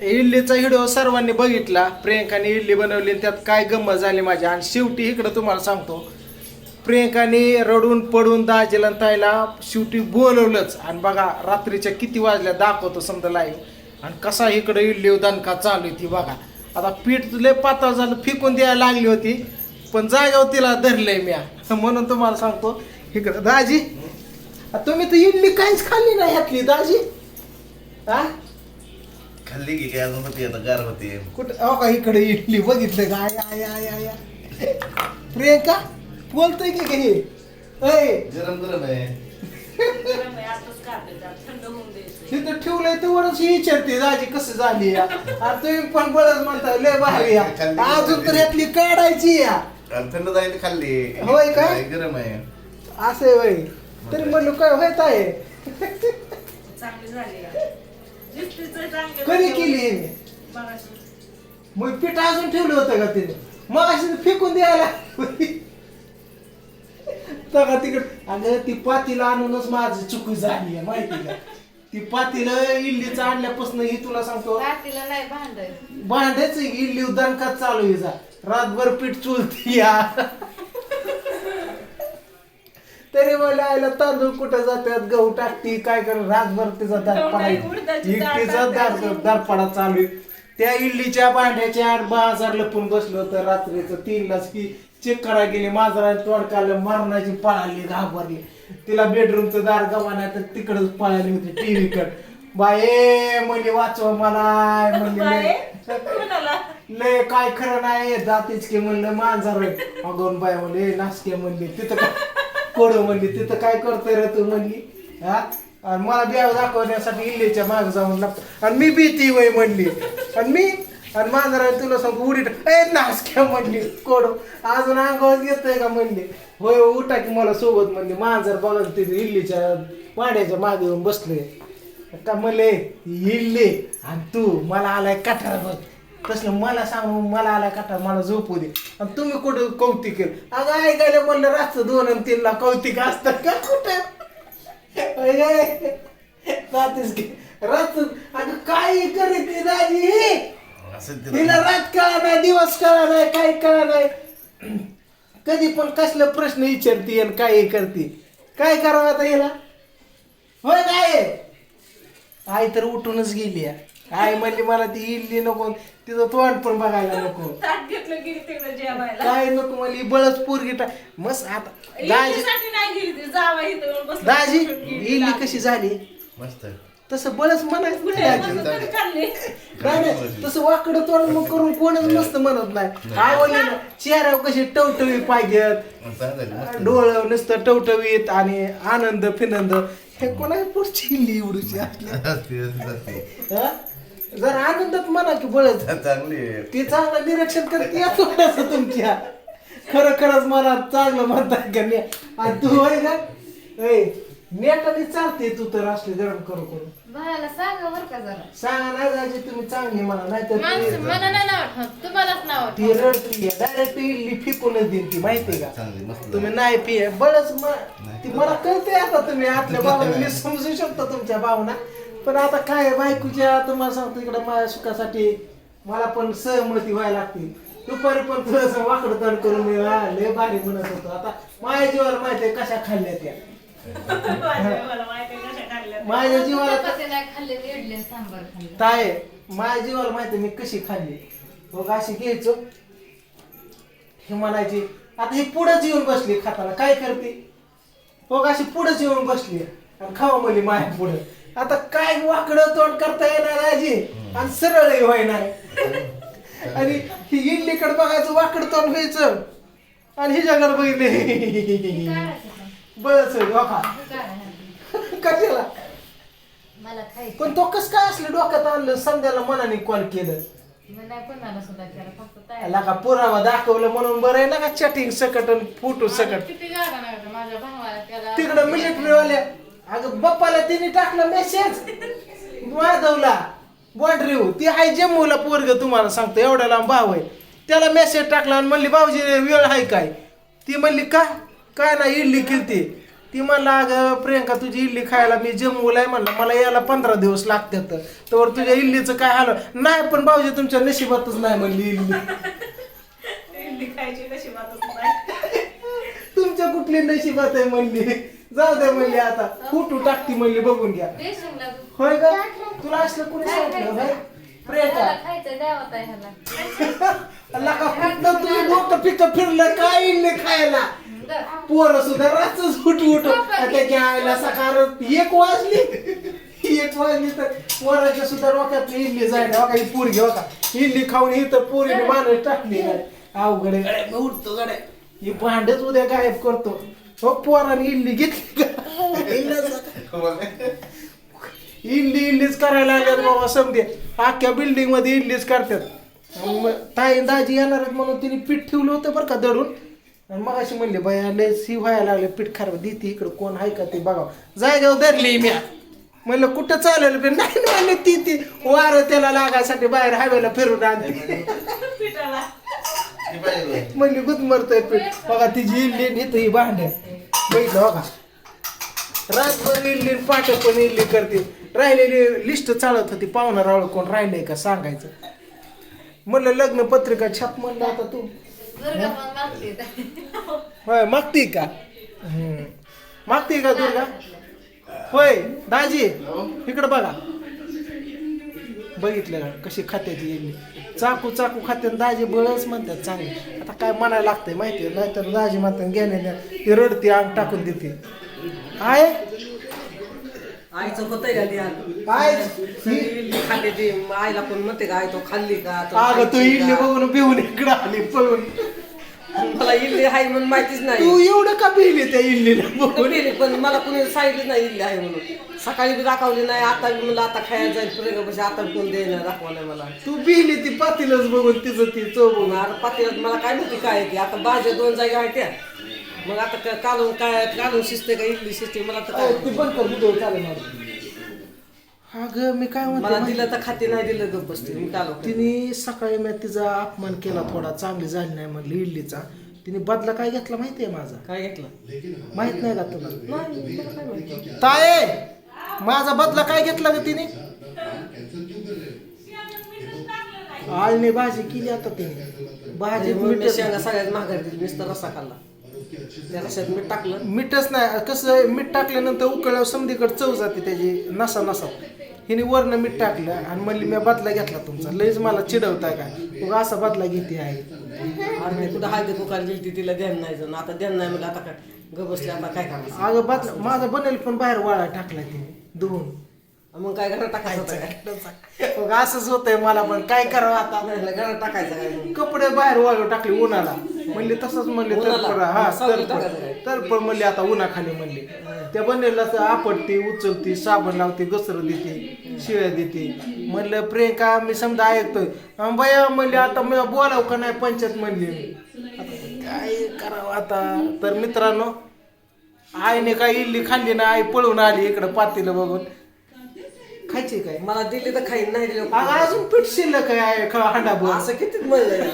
इडलीचा video सर्वांनी बघितला. प्रियंकाने इडली बनवली आणि त्यात काय गंमत झाली माझी? आणि शेवटी इकडं तुम्हाला सांगतो. प्रियंकाने रडून पडून दाजीला ताईला शेवटी बोलवलंच. आणि बघा रात्रीच्या किती वाजल्या दाखवतो समजा लाईव्ह आणि कसा इकडं इडली दणका चालू आहे ती बघा. आता पीठ लय पातळ झालं फेकून द्यायला लागली होती. पण जागेवर तिला धरलंय मी म्हणून तुम्हाला सांगतो इकडं दाजी तुम्ही तर इडली काहीच खाल्ली नाही ह्यातली दाजी. हा खाल्ली की काय अजून होती? आता गार होती. कुठं? अहो का इकडे इडली बघितलं का? आय आय आय आय. आय. प्रियंका बोलतोय की काही ऐ गरम गरम आहे. गरम आहे, आताच काढते त्यात, थंड होऊन द्यायचं. तिथं ठेवलंय तेवढंच ही विचारते दाजी कसं झाली या? आता तुम्ही पण बरंच म्हणता लय भारी या. अजून तर यातली काढायची या. आणि थंड जाईल खाल्ली. होय का? नाही, गरम आहे. असं आहे वय तरी म्हणलं काय होत आहे? चांगली झाली आहे. कधी. केली. मग पीठ अजून ठेवलं होतं का तिने? मग अशी फेकून द्यायला. का तिकड? अगं ती पातीला आणूनच माझी चुकी झाली आहे माहिती का? ती पातीला इडलीचं आणल्यापासून ही तुला सांगतो. रात्रीला नाही भांड. भांड्याच इडली दणकात चालू आहे जा? रातभर पीठ चुलती या. तरी मला आईला तांदूळ कुठं जातात? गहू टाकती काय कर रातभर तिचा दारपडा. दार दारपडा चालू आहे. त्या इडलीच्या भांड्याच्या आठ बाजार लपून बसलो होतं रात्रीचं. तीनलाच की चेक करा गेली माझा तोडकाला मरणाची पळाली घाबरली. तिला बेडरूमचं दार गव्हाणा तर तिकडच पळाली होती टीव्ही कड. बाये म्हणजे वाचवा मला म्हणजे लय- कोणाला? लय काय खरं नाही जातीच की म्हणलं मांजर अगोन बाय म्हणले नासके म्हणली तिथं काय कोडं म्हणली तिथं काय करतोय रे तू म्हणली हा? आणि मला देव दाखवण्यासाठी इल्लीच्या माग जाऊन लागतो. आणि मी भीती वय म्हणली. आणि मी? आणि मांजरा तुला सांगू उडी ए नासक्या म्हणली. कोडो. अजून अंगावर येतोय का म्हणली. होय उठा की मला सोबत म्हणली. मांजर बघा तिथे इल्लीच्या वाड्याच्या मागे येऊन बसले का म्हणले इल्ली. आणि तू मला आलाय कठार बघ तसलं मला सांगू मला आलाय कठार मला झोपू दे. आणि तुम्ही कुठं कौतिक अगं ऐकायला म्हणलं रातचं दोन आणि तीनला कौतिक असतं का कुठं? रात्रीच की रात अगं काय करीत ती दाजी? असं हिला रात कळा नाही दिवस कळा नाही काही कळा नाही. कधी पण कसलं प्रश्न विचारते आणि काय करते. काय करावं आता हिला? होय काय आई तर उठूनच गेली आहे. आई म्हणली मला ती इडली नको तिचं तोंड पण बघायला नको ताट घेतलं गेली तिकडे जेवायला काय नको म्हणली बळच पोरगी टाक मस्त आता दाजी इडलीसाठी नाही गेली ती जावा इथं बसली. दाजी इडली. कशी झाली मस्त तसं बळच म्हणायचं? नाही दाजी. नाही नाही तसं वाकडं तोंड मग करून कोणच मस्त म्हणत नाही काय म्हणले ना चेहऱ्यावर कशी टवटवी पाहिजेत चांगलं झालं, मस्त डोळं नुसतं टवटवीत आणि आनंद फिनंद हे कोणा पुढची लिवडूची असली. हा? जर आनंदात म्हणा की बळच. चांगली आहे. ती चांगलं निरीक्षण करते या थोडंसं तुमच्या. खरं खरंच मला चांगलं म्हणताय का नाही? आणि तू होय का ऐ नेटाने चालते तू तर असली गरम करू करू. भावाला सांगा बर का जरा. सांगा नाही जायचे तुम्ही चांगली म्हणा माणसं मला नाही नाव आठवत तुम्हालाच नाव ती आठवत रडती डायरेक्ट इडली फिकूनच देईन ती माहितीये का? चांगली मस्त तुम्ही नाही पिये बळच म- ती मला कळते आता तुम्ही आपल्या भावना मी समजू शकतो तुमच्या भावना. पण आता काय बायकोच्या तुम्हाला सांगतो इकडे माझ्या सुखासाठी मला पण सहमती व्हायला लागते. दुपारी पण थोडस वाकडं तड करून मी हा, लय भारी म्हणत होतो. आता माझ्या जीवाला माहिती आहे कशा खाल्ल्या त्या. माझ्या- मला माहिती आहे कशा खाल्ल्या. माझ्या जीवाला चपाती नाही खाल्ले इडली आणि सांबार खाल्लं. ताय माझ्या जीवाला माहिती आहे मी कशी खाल्ली. बघ अशी घ्यायचो. हे म्हणायची आता ही पुढंच येऊन बसली खाताना काय करते? बघ अशी पुढंच येऊन बसली. आणि खावा म्हणली माया पुढं. आता काय वाकडं तोंड करता येणार आजी? आणि सरळही व्हायणार आणि ही इडलीकडे बघायचं वाकडं तोंड व्हायचं. आणि हिच्याकडे बघितले? बळच काढायचं. कशाला? मला खायचं पण तो कस काय असलं डोक्यात आणलं? संध्याला मनाने कॉल केलं. मी नाही कोणाला सुद्धा केलं फक्त तयार याला का पुरावा दाखवलं म्हणून बरं आहे ना का चॅटिंग सकट आणि फोटो सकट? किती गाडा नाही होता माझ्या भावाला त्याला तिकडं मिलिटरी वाल्या अगं बाप्पाला तिने टाकलं मेसेज वाढवला बॉन्ड्रीव ती आहे जम्मूला पोरग तुम्हाला सांगतो एवढा लांब भाव आहे. त्याला मेसेज टाकला आणि म्हणली भाऊजी वेळ आहे काय? ती म्हणली का? काय ना इडली केलती ती म्हणला अगं प्रियंका तुझी इडली खायला मी जम्मूला आहे म्हणलं मला यायला पंधरा दिवस लागतात. तर तुझ्या इडलीचं काय हाल नाही पण भाऊजी तुमच्या नशिबातच नाही म्हणली इडली. इडली खायची नशिबातच नाही. तुमच्या कुठली नशिबात आहे म्हणली? जाऊ द्या म्हणली आता. फुटू टाकती म्हणली बघून घ्या. होय का? तुला असलं कुणी सांगितलं प्रियंका. अल्ला का तुम्ही मोठं पिकं फिरलं काय इडली खायला. पोरं सुद्धा रातच उठ उठ. त्याच्या आईला सकाळ एक वाजली. एक वाजली तर पोराच्या सुद्धा डोक्यात इडली जायला बघा ही पोरगी बघा. इडली खाऊन ही तर पोरीने माणूस टाकली अवघड गड्या, मी उठतो गड्या. ही भांडच उद्या गायब करतो. हो पोराने इडली घेतली का? इडली इडली इडलीच करायला लागल्यात बाबा समजे. अख्ख्या बिल्डिंगमध्ये इडलीच करतात. मग ताई दाजी येणार आहेत म्हणून तिने पीठ ठेवलं होतं बरं का दळून आणि मग अशी म्हणले बाया लय सी व्हायला लागले पीठ खराब देते इकडं कोण आहे का ते बघा. जायगाव धरली मी म्हणलं कुठं चालेल पण नाही ना ती ती वारं त्याला लागायसाठी बाहेर हायवेला फिरून आणते. म्हणली गुद मरतोय पीठ. बघा तिची इडली नेत ही भांड्या बघितलं बघा. रातभर इडली पाठ पण इडली करते राहिलेली लिस्ट चालत होती पाहुणा रावळ कोण राहिलंय का सांगायचं. म्हणलं लग्न पत्रिका छाप म्हणलं आता तू. पण होय मागती का. मागती का दुर्गा? होय दाजी इकडं बघा. बघितलं का कशी खात्याची इडली चाकू चाकू खाते दाजी बळच म्हणतात चांगले. आता काय म्हणायला लागतंय माहिती आहे? नाहीतर दाजी म्हणतात घेणे ती रडती अंग टाकून देते. आहे? आईचं होतंय का ध्यान? काय? इडली खाल्ली ती. आईला पण म्हणते का आई तो खाल्ली का अगं तू इडली? बघून पिऊन इकडं आली पळून. मला इडली आहे म्हणून माहितीच नाही. तू एवढं का पिली त्या इडलीला बघून? पण मला कुणी सांगितलं नाही इडली आहे म्हणून. सकाळी बी दाखवली नाही आता बी म्हणलं आता खायला जाईल प्रियंका पैसे आता बी कोण देणार दाखवा नाही मला. तू पिली ती पातीलच बघून तिचं ती चव बघून अरे पातेल्यात मला काय माहिती काय आहे ती. आता भाज्या दोन जागा आहेत त्या. मग आता कालून काय कालून शिजते का इडली शिजते मला तर काय ती बंद कर व्हिडिओ चालेल माझा. अगं मी काय मला म्हणते दिलं तर खाते नाही दिलं गप बसते. मी कालो तिने सकाळी मी तिचा अपमान केला थोडा चांगली झाली नाही म्हणली इडलीचा. तिने बदला काय घेतला माहितीये माझा? काय घेतलं? माहीत नाही का तुला? नाही मला काय माहिती? ताये माझा बदला काय घेतला ग तिने? आळणी भाजी केली आता तिने. भाजी मी शेंगा सगळ्यात महागारी दिली नुसतं रस्सा खाल्ला. त्या रस्त्यात मीठ टाकलं. मीठच नाही कसं आहे, मीठ टाकल्यानंतर उकळल्यावर समधीकडे चव जाते त्याची नसा नसा. हिने वरनं मीठ टाकलं आणि म्हणली मी बदला घेतला तुमचा. लईच मला चिडवताय काय? तू असा बदला घेते आहे अरे कुठं हळदी कुकार गेली तिला ध्यान नाही जण आता ध्यान नाही म्हणजे आता काय? ग बसले आता काय करायचं? अगं बदला माझा बनेल पण बाहेर वाळा टाकला तिने धुवून. मग काय घरात टाकायचं होतं? काय मग असंच होतंय मला पण. काय करावं आता? नाही, घरात टाकायचं काय मग? कपडे बाहेर वाळू टाकले उन्हाला. म्हणले तसंच म्हणले तर उन्हाला? पडा हा सावलीत तर टाकायचं काय? तर पण म्हणले आता उन्हाखाली म्हणले. त्या बनेलला तर आपटते उचलते साबण लावते घसर देते शिळ्या देते. म्हणलं प्रियंका मी समजा ऐकतोय. अं बया म्हणले आता मी बोलाव का नाही? पंचायत म्हणली. आता काय करावं आता? तर मित्रांनो आईने काय इडली खाल्ली ना आई पळून आली इकडं पातीला बघून. खायची काय? मला दिली तर खाईन नाही दिलं. अगं अजून पीठ शिल्लक आहे हांडा असं किती मळलंय?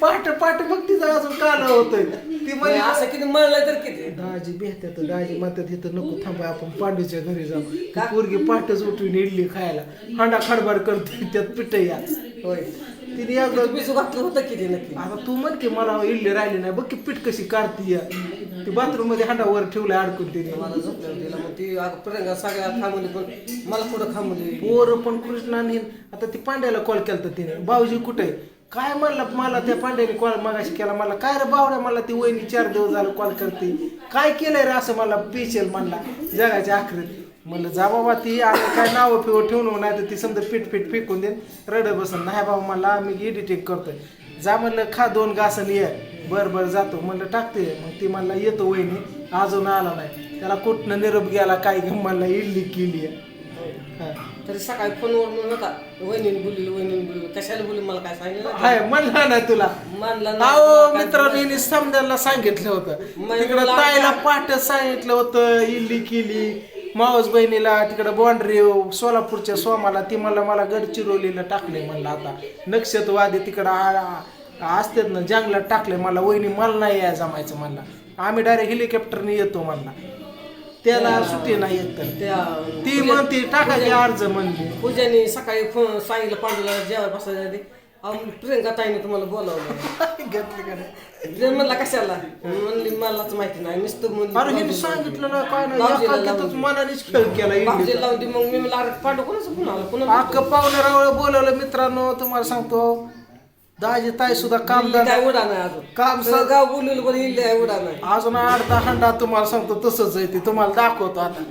पाठ पाठ बघ तिचं अजून काला होतोय. ती म्हणजे असं किती मळलंय तर किती? दाजी भेटतात दाजी म्हणतात इथं नको थांबा आपण पांडूच्या घरी जाऊ. ती पोरगी पाठच उठून इडली खायला. हांडा खडबड करते त्यात पिठ या. होय. तिने एकदा घातलं होतं किती नक्की? आता तू म्हण की मला इडली राहिली नाही बघ की पीठ कशी काढती या. ती बाथरूममध्ये हांडा वर ठेवलाय अडकून तिने. मला झोपल्यावर मग ती प्रियंका सगळ्या थांबवली पण मला कुठं थांबवली पोर पण कृष्णाने आता ती पांड्याला कॉल केला तिने. भाऊजी कुठे? काय म्हणलं मला त्या पांड्याने कॉल मागाशी केला? मला काय रे बावड्या मला ती वहिनी चार दिवस झालं कॉल करते. काय केलंय रे असं मला पेशल म्हणला? जगाच्या आखरीत. म्हणलं जा बाबा ती आणि काय नावं फिवं ठेवून नाही तर ती समजा पीठ पीठ फेकून देईन. रड बसन. नाही बाबा मला मी एडिटिंग करतोय. जा म्हणलं खा दोन घासन ये. बर बर जातो. म्हणलं टाकते. मग ती म्हणला येतो वहिनी. अजून आला नाही. त्याला कुठनं निरोप गेला काय घेऊन म्हणला इडली केली तरी सकाळी फोनवर म्हणून होता वहिनीने बोलली वहिनीने बोलली. कशाला बोलली मला काय सांगितलं हाय म्हणला ना तुला. मानलं अहो मित्रांनो हिने समजायला सांगितलं होतं. मग तिकडं तुला ताईला? पाठ सांगितलं होतं इल्ली केली. मावस बहिणीला तिकडं बॉन्ड्री सोलापूरच्या सोमाला ती मला मला गडचिरोलीला टाकले म्हणलं आता. नक्षत्रवादी तिकडं आ- असतात ना जंगलात टाकले मला वहिनी मला नाही याय जमायचं म्हणला. आम्ही डायरेक्ट हेलिकॉप्टरने येतो म्हणला. त्याला सुट्टी नाही येत तर. त्या ती म्हणते टाका की अर्ज म्हणली. पूजाने सकाळी फोन सांगितलं पांडुला बसायच्या आधी अहो प्रियंका ताईने तुम्हाला बोलावलं. घेतली का नाही? म्हणला कशाला? म्हणली मलाच माहिती नाही नुसतं अरे हे भाऊजीला सांगितलं ना काय नाही भाऊजीला एकांकितच लावून. मनानेच खेळ केला. लावून दे मग मी म्हणलं अरे पांडू कोणाचं फोन आला? अख्खं बोलवलं मित्रांनो तुम्हाला सांगतो दाजी ताई सुद्धा काम काय उडा नाही अजून? काम सगळं गाव बोलवलं पण इल्ले आहे उडा नाही अजून अर्धा हंडा तुम्हाला सांगतो तसंच आहे ते. तुम्हाला दाखवतो आता.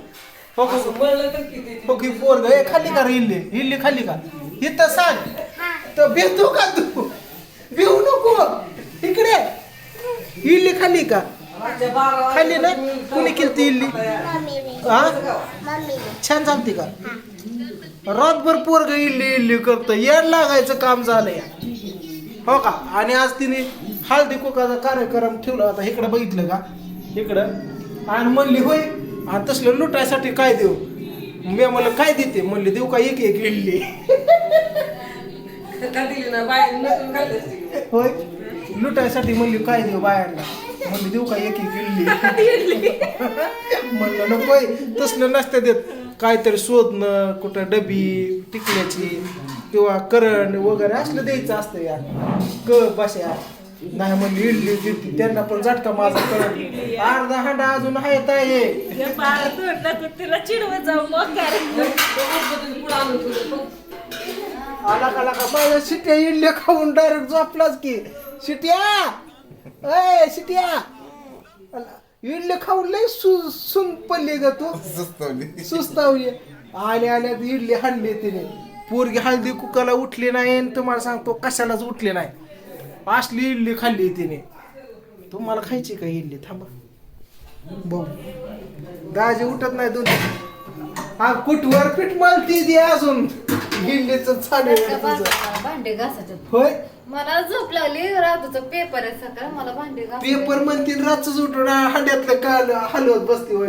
हो हो. असं म्हणलं तर किती हो की पोरग ए खाली का रे इल्ली? इल्ली खाली का? इथं सांग. तर भेटतो का तू? भिवू नको. इकडे. इल्ली खाली का? रातच्या बारा वाजता खाली ना तुम्ही कुणी केलती इल्ली? हा छान चालते का? रातभर पोरग इल्ली इल्ली करतं येड लागायचं काम झालंय. हो का? आणि आज तिने हळदी कुकाचा कार्यक्रम ठेवला होता. इकडं बघितलं का? इकडं. आणि म्हणली होय आणि तसलं लुटायसाठी काय देऊ? मी म्हणलं काय देते? म्हणली देऊ का एक एक असती. होय. लुटायसाठी म्हणली काय देऊ बायांना? म्हणली देऊ का एक एक इल्ली म्हणलं नकोय तसलं नसतं देत. काहीतरी शोधणं कुठं डबी टिकल्याची. किंवा करंट वगैरे असलं द्यायचं असतं या क बशा नाही म्हणली इडली दिली त्यांना पण झटका माझा करंट अर्धा हांडा अजून आहे. हे तर तिला चिडवत जाऊ मग आला का का? माझ्या शिट्या इडल्या खाऊन डायरेक्ट झोपलाच की. शिट्या! ए शिट्या! आला, इडल्या खाऊन लय सु सुन पडली ग तू. सुस्तवली. सुस्तावली. आल्या आल्या इडली हाणली तिने. पोरगी हळदी कुकाला उठली नाही आणि तुम्हाला सांगतो कशालाच उठली नाही. असली इडली खाल्ली तिने. तुम्हाला खायची का इडली? थांबा. बघ. दाजी उठत नाही दोन हा कुठवर पीठ मालती ती अजून? इडलीच चालू आहे तुझं. भांडे घासायचे. होय? मला झोप लागली रातचं पेपर आहे सकाळ मला भांडे घास पेपर म्हणतील रातच उठून हांड्यातलं काल हलवत बसते होय.